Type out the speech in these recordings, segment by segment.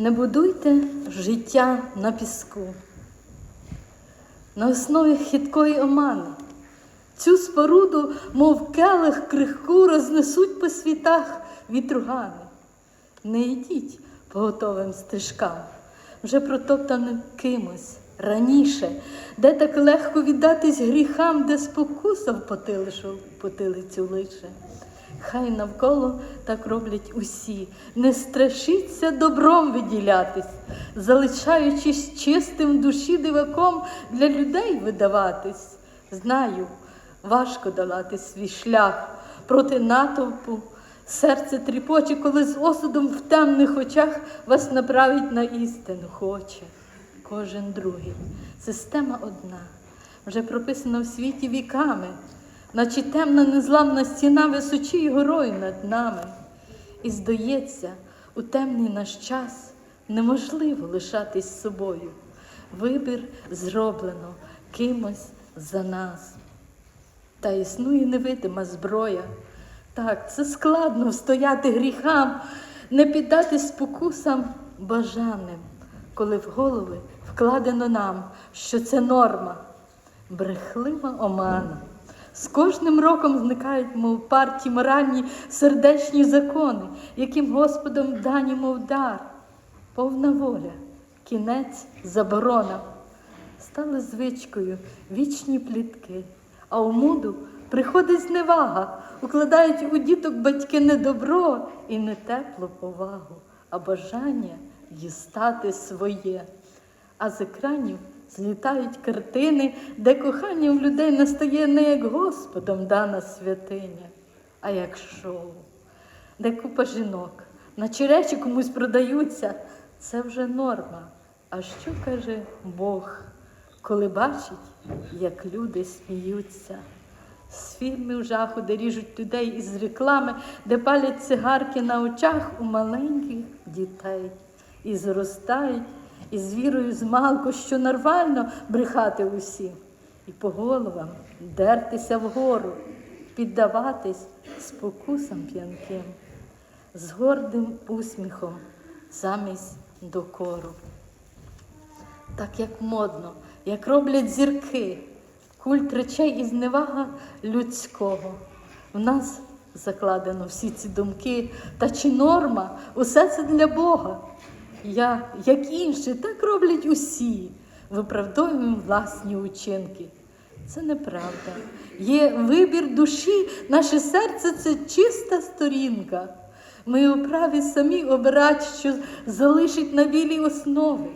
Не будуйте життя на піску, на основі хиткої омани. Цю споруду, мов келих крихку, рознесуть по світах вітругани. Не йдіть по готовим стежкам, вже протоптаним кимось раніше, де так легко віддатись гріхам, де спокуса в потилицю лише. Хай навколо так роблять усі, не страшіться добром виділятись, залишаючись чистим душі диваком для людей видаватись. Знаю, важко долати свій шлях проти натовпу. Серце тріпоче, коли з осудом в темних очах вас направить на істину хоче. Кожен другий. Система одна, вже прописана в світі віками, наче темна незламна стіна височіє горою над нами. І здається, у темний наш час неможливо лишатись собою. Вибір зроблено кимось за нас. Та існує невидима зброя. Так, це складно встояти гріхам, не піддати спокусам бажаним, коли в голови вкладено нам, що це норма, брехлива омана. З кожним роком зникають, мов парті моральні сердечні закони, яким Господом дані, мов дар, повна воля, кінець заборона. Стали звичкою вічні плітки, а у муду приходить зневага, укладають у діток батьки не добро і не теплу повагу, а бажання дістати своє. А з екранів злітають картини, де кохання в людей настає не як Господом дана святиня, а як шоу, де купа жінок, наче речі комусь продаються, це вже норма. А що каже Бог, коли бачить, як люди сміються? З фільмів жаху, де ріжуть людей із реклами, де палять цигарки на очах у маленьких дітей і зростають із вірою з малку, що нормально брехати усім, і по головам дертися вгору, піддаватись спокусам п'янким, з гордим усміхом замість докору. Так як модно, як роблять зірки, культ речей і зневага людського. В нас закладено всі ці думки, та чи норма, усе це для Бога. Я, як інші, так роблять усі, виправдовуємо власні учинки. Це неправда. Є вибір душі, наше серце це чиста сторінка. Ми у праві самі обирати, що залишить на білій основі.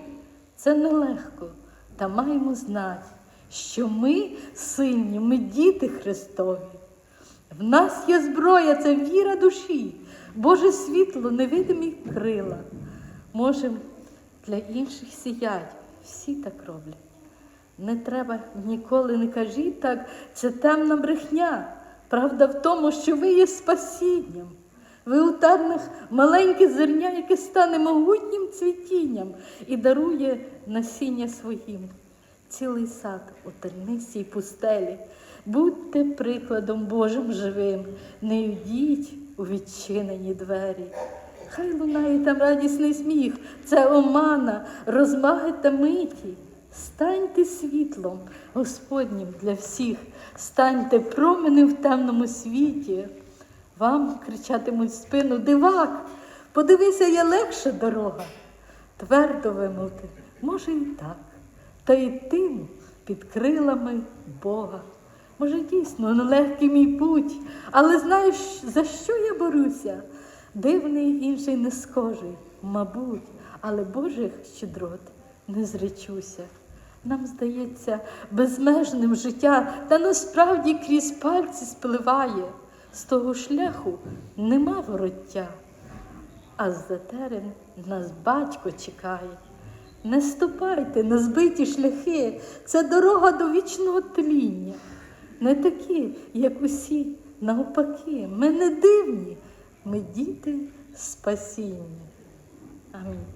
Це нелегко, та маємо знати, що ми сильні, ми діти Христові. В нас є зброя, це віра душі, Боже світло, невидимі крила. Можем для інших сіять, всі так роблять. Не треба ніколи не кажіть так, це темна брехня. Правда в тому, що ви є спасінням. Ви у тернах маленьке зерня, яке стане могутнім цвітінням і дарує насіння своїм. Цілий сад у тернистій пустелі. Будьте прикладом Божим живим, не йдіть у відчинені двері. Хай лунає там радісний сміх, це омана, розмаги та миті. Станьте світлом Господнім для всіх, станьте променем в темному світі. Вам кричатимуть спину дивак, подивися, є легша дорога. Твердо вимовити, може і так, та йтиму під крилами Бога. Може, дійсно, нелегкий мій путь, але знаєш, за що я борюся? Дивний інший не схожий, мабуть, але Божих щедрот не зречуся. Нам здається безмежним життя, та насправді крізь пальці спливає. З того шляху нема вороття, а з нас батько чекає. Не ступайте на збиті шляхи, це дорога до вічного тління. Не такі, як усі, навпаки, ми не дивні, ми діти спасіння. Амінь.